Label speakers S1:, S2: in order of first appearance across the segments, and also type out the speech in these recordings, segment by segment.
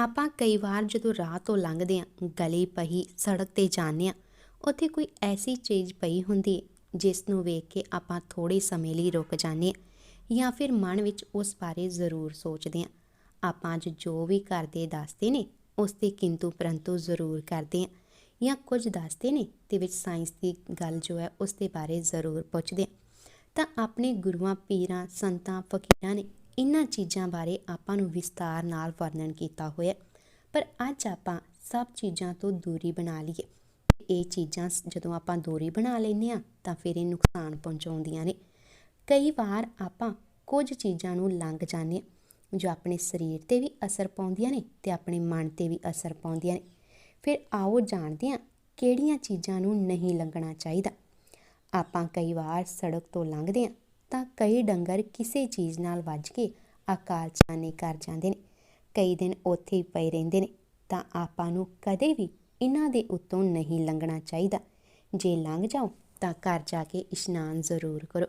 S1: ਆਪਾਂ ਕਈ ਵਾਰ ਜਦੋਂ ਰਾਹ ਤੋਂ ਲੰਘਦੇ ਆਂ ਗਲੀ ਪਹੀ ਸੜਕ ਤੇ ਜਾਂਦੇ ਆਂ ਉੱਥੇ ਕੋਈ ਐਸੀ ਚੀਜ਼ ਪਈ ਹੁੰਦੀ ਹੈ ਜਿਸ ਨੂੰ ਵੇਖ ਕੇ ਆਪਾਂ ਥੋੜੇ ਸਮੇਂ ਲਈ ਰੁਕ ਜਾਂਦੇ ਆਂ ਜਾਂ ਫਿਰ ਮਨ ਵਿੱਚ ਉਸ ਬਾਰੇ ਜ਼ਰੂਰ ਸੋਚਦੇ ਆਂ ਆਪਾਂ ਅੱਜ ਜੋ ਵੀ ਕਰਦੇ ਦੱਸਦੇ ਨੇ, ਉਸ ਤੇ ਕਿੰਤੂ ਪਰੰਤੂ ਜ਼ਰੂਰ ਕਰਦੇ ਆਂ ਜਾਂ ਕੁਝ ਦੱਸਦੇ ਨੇ ਤੇ ਵਿੱਚ ਸਾਇੰਸ ਦੀ ਗੱਲ ਜੋ ਹੈ, ਉਸ ਦੇ ਬਾਰੇ ਜ਼ਰੂਰ ਪੁੱਛਦੇ ਆਂ ਤਾਂ ਆਪਣੇ ਗੁਰੂਆਂ, ਪੀਰਾਂ, ਸੰਤਾਂ, ਫਕੀਰਾਂ ਨੇ ਇਹਨਾਂ ਚੀਜ਼ਾਂ ਬਾਰੇ ਆਪਾਂ ਨੂੰ ਵਿਸਤਾਰ ਨਾਲ ਵਰਣਨ ਕੀਤਾ ਹੋਇਆ ਪਰ ਅੱਜ ਆਪਾਂ ਸਭ ਚੀਜ਼ਾਂ ਤੋਂ ਦੂਰੀ ਬਣਾ ਲਈਏ। ਇਹ ਚੀਜ਼ਾਂ ਸ- ਜਦੋਂ ਆਪਾਂ ਦੂਰੀ ਬਣਾ ਲੈਂਦੇ ਆ ਤਾਂ ਫਿਰ ਇਹ ਨੁਕਸਾਨ ਪਹੁੰਚਾਉਂਦੀਆਂ ਨੇ। ਕਈ ਵਾਰ ਆਪਾਂ ਕੁਝ ਚੀਜ਼ਾਂ ਨੂੰ ਲੰਘ ਜਾਂਦੇ ਹਾਂ, ਜੋ ਆਪਣੇ ਸਰੀਰ ਤੇ ਵੀ ਅਸਰ ਪਾਉਂਦੀਆਂ ਨੇ ਤੇ ਆਪਣੇ ਮਨ ਤੇ ਵੀ ਅਸਰ ਪਾਉਂਦੀਆਂ ਨੇ। ਫਿਰ ਆਓ ਜਾਣਦੇ ਹਾਂ ਕਿਹੜੀਆਂ ਚੀਜ਼ਾਂ ਨੂੰ ਨਹੀਂ ਲੰਘਣਾ ਚਾਹੀਦਾ। ਆਪਾਂ ਕਈ ਵਾਰ ਸੜਕ ਤੋਂ ਲੰਘਦੇ ਹਾਂ ਤਾਂ ਕਈ ਡੰਗਰ ਕਿਸੇ ਚੀਜ਼ ਨਾਲ ਵੱਜ ਕੇ ਅਕਾਲ ਚਾਨੇ ਕਰ ਜਾਂਦੇ ਨੇ। ਕਈ ਦਿਨ ਉੱਥੇ ਹੀ ਪਏ ਰਹਿੰਦੇ ਨੇ, ਤਾਂ ਆਪਾਂ ਨੂੰ ਕਦੇ ਵੀ ਇਹਨਾਂ ਦੇ ਉੱਤੋਂ ਨਹੀਂ ਲੰਘਣਾ ਚਾਹੀਦਾ। ਜੇ ਲੰਘ ਜਾਓ ਤਾਂ ਘਰ ਜਾ ਕੇ ਇਸ਼ਨਾਨ ਜ਼ਰੂਰ ਕਰੋ,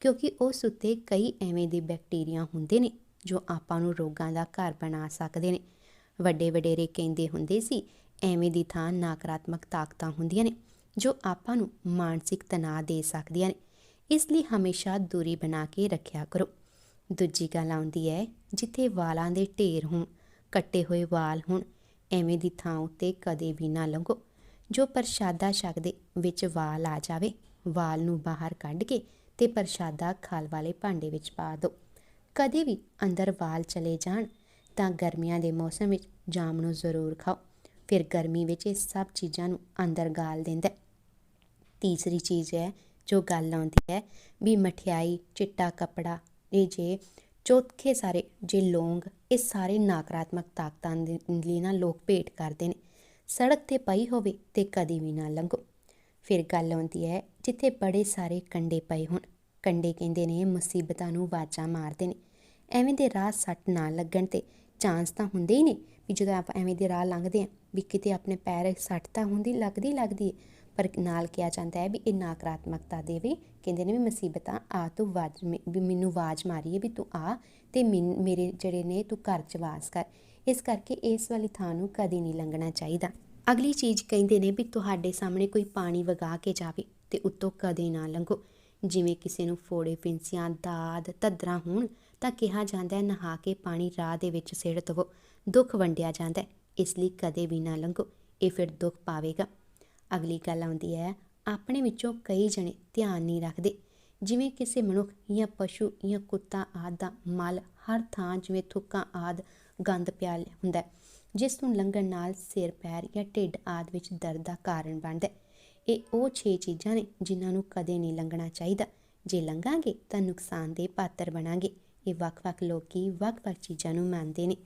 S1: ਕਿਉਂਕਿ ਉਸ ਉੱਤੇ ਕਈ ਐਵੇਂ ਦੇ ਬੈਕਟੀਰੀਆ ਹੁੰਦੇ ਨੇ ਜੋ ਆਪਾਂ ਨੂੰ ਰੋਗਾਂ ਦਾ ਘਰ ਬਣਾ ਸਕਦੇ ਨੇ। ਵੱਡੇ ਵਡੇਰੇ ਕਹਿੰਦੇ ਹੁੰਦੇ ਸੀ, ਐਵੇਂ ਦੀ ਥਾਂ ਨਕਾਰਾਤਮਕ ਤਾਕਤਾਂ ਹੁੰਦੀਆਂ ਨੇ ਜੋ ਆਪਾਂ ਨੂੰ ਮਾਨਸਿਕ ਤਣਾਅ ਦੇ ਸਕਦੀਆਂ ਨੇ। ਇਸ ਲਈ ਹਮੇਸ਼ਾ ਦੂਰੀ ਬਣਾ ਕੇ ਰੱਖਿਆ ਕਰੋ। ਦੂਜੀ ਗੱਲ ਆਉਂਦੀ ਹੈ, ਜਿੱਥੇ ਵਾਲਾਂ ਦੇ ਢੇਰ ਹੋਣ, ਕੱਟੇ ਹੋਏ ਵਾਲ ਹੋਣ, ਐਵੇਂ ਦੀ ਥਾਂ ਉੱਤੇ ਕਦੇ ਵੀ ਨਾ ਲੰਘੋ। ਜੋ ਪ੍ਰਸ਼ਾਦਾ ਛਕਦੇ ਵਿੱਚ ਵਾਲ ਆ ਜਾਵੇ, ਵਾਲ ਨੂੰ ਬਾਹਰ ਕੱਢ ਕੇ ਤੇ ਪ੍ਰਸ਼ਾਦਾ ਖਾਲ ਵਾਲੇ ਭਾਂਡੇ ਵਿੱਚ ਪਾ ਦਿਓ ਕਦੇ ਵੀ ਅੰਦਰ ਵਾਲ ਚਲੇ ਜਾਣ, ਤਾਂ ਗਰਮੀਆਂ ਦੇ ਮੌਸਮ ਵਿੱਚ ਜਾਮ ਨੂੰ ਜ਼ਰੂਰ ਖਾਓ। ਫਿਰ ਗਰਮੀ ਵਿੱਚ ਇਹ ਸਭ ਚੀਜ਼ਾਂ ਨੂੰ ਅੰਦਰ ਗਾਲ ਦਿੰਦਾ ਤੀਸਰੀ ਚੀਜ਼ ਹੈ ਜੋ ਗੱਲ ਆਉਂਦੀ ਹੈ ਵੀ ਮਠਿਆਈ, ਚਿੱਟਾ ਕਪੜਾ, ਇਹ ਜੇ ਚੌਥੇ ਸਾਰੇ ਜੇ ਲੌਂਗ, ਇਹ ਸਾਰੇ ਨਕਾਰਾਤਮਕ ਤਾਕਤਾਂ ਦੇ ਲਈ ਨਾ ਲੋਕ ਭੇਟ ਕਰਦੇ ਨੇ। ਸੜਕ ਤੇ ਪਈ ਹੋਵੇ ਤੇ ਕਦੀ ਵੀ ਨਾ ਲੰਘੋ। ਫਿਰ ਗੱਲ ਆਉਂਦੀ ਹੈ ਜਿੱਥੇ ਬੜੇ ਸਾਰੇ ਕੰਡੇ ਪਏ ਹੋਣ। ਕੰਡੇ ਕਹਿੰਦੇ ਨੇ ਮੁਸੀਬਤਾਂ ਨੂੰ ਵਾਜਾਂ ਮਾਰਦੇ ਨੇ। ਐਵੇਂ ਦੇ ਰਾਹ ਸੱਟ ਨਾ ਲੱਗਣ ਤੇ ਚਾਂਸ ਤਾਂ ਹੁੰਦੇ ਹੀ ਨੇ ਵੀ ਜਦੋਂ ਆਪਾਂ ਐਵੇਂ ਦੇ ਰਾਹ ਲੰਘਦੇ ਆਂ ਵੀ ਕਿਤੇ ਆਪਣੇ ਪੈਰ ਸੱਟ ਤਾਂ ਹੁੰਦੀ ਲੱਗਦੀ ਲੱਗਦੀ ਹੈ, ਪਰ ਨਾਲ ਕਿਹਾ ਜਾਂਦਾ ਹੈ ਵੀ ਇਹ ਨਕਾਰਾਤਮਕਤਾ ਦੇ ਵੀ ਕਹਿੰਦੇ ਨੇ ਵੀ ਮੁਸੀਬਤਾਂ ਆ ਤੂੰ ਵਾਜ ਮੇ- ਵੀ ਮੈਨੂੰ ਆਵਾਜ਼ ਮਾਰੀਏ ਵੀ ਤੂੰ ਆ ਤੇ ਮੈਨ- ਮੇਰੇ ਜਿਹੜੇ ਨੇ ਤੂੰ ਘਰ ਚ ਵਾਸ ਕਰ। ਇਸ ਕਰਕੇ ਇਸ ਵਾਲੀ ਥਾਂ ਨੂੰ ਕਦੀ ਨਹੀਂ ਲੰਘਣਾ ਚਾਹੀਦਾ। ਅਗਲੀ ਚੀਜ਼ ਕਹਿੰਦੇ ਨੇ ਵੀ ਤੁਹਾਡੇ ਸਾਹਮਣੇ ਕੋਈ ਪਾਣੀ ਵਗਾ ਕੇ ਜਾਵੇ ਤੇ ਉੱਤੋਂ ਕਦੇ ਨਾ ਲੰਘੋ। ਜਿਵੇਂ ਕਿਸੇ ਨੂੰ ਫੋੜੇ ਪਿੰਸੀਆਂ ਦਾਦ, ਧੱਦਰਾਂ ਹੋਣ ਤਾਂ ਕਿਹਾ ਜਾਂਦਾ ਹੈ, ਨਹਾ ਕੇ ਪਾਣੀ ਰਾਹ ਦੇ ਵਿੱਚ ਸਿੱਟ ਦਵੋ, ਦੁੱਖ ਵੰਡਿਆ ਜਾਂਦਾ ਹੈ, ਇਸ ਲਈ ਕਦੇ ਵੀ ਨਾ ਲੰਘੋ, ਇਹ ਫਿਰ ਦੁੱਖ ਪਾਵੇਗਾ। ਅਗਲੀ ਗੱਲ ਆਉਂਦੀ ਹੈ, ਆਪਣੇ ਵਿੱਚੋਂ ਕਈ ਜਣੇ ਧਿਆਨ ਨਹੀਂ ਰੱਖਦੇ, ਜਿਵੇਂ ਕਿਸੇ ਮਨੁੱਖ ਜਾਂ ਪਸ਼ੂ ਜਾਂ ਕੁੱਤਾ ਆਦਿ ਦਾ ਮਲ ਹਰ ਥਾਂ ਜਿਵੇਂ ਥੁੱਕਾਂ ਆਦਿ ਗੰਦ ਪਿਆ ਹੁੰਦਾ ਜਿਸ ਨੂੰ ਲੰਘਣ ਨਾਲ ਸਿਰ, ਪੈਰ ਜਾਂ ਢਿੱਡ ਆਦਿ ਵਿੱਚ ਦਰਦ ਦਾ ਕਾਰਨ ਬਣਦਾ ਇਹ ਉਹ 6 ਚੀਜ਼ਾਂ ਨੇ ਜਿਨ੍ਹਾਂ ਨੂੰ ਕਦੇ ਨਹੀਂ ਲੰਘਣਾ ਚਾਹੀਦਾ। ਜੇ ਲੰਘਾਂਗੇ ਤਾਂ ਨੁਕਸਾਨ ਦੇ ਪਾਤਰ ਬਣਾਂਗੇ। ਇਹ ਵੱਖ-ਵੱਖ ਲੋਕੀ ਵੱਖ-ਵੱਖ ਚੀਜ਼ਾਂ ਨੂੰ ਮੰਨਦੇ ਨੇ।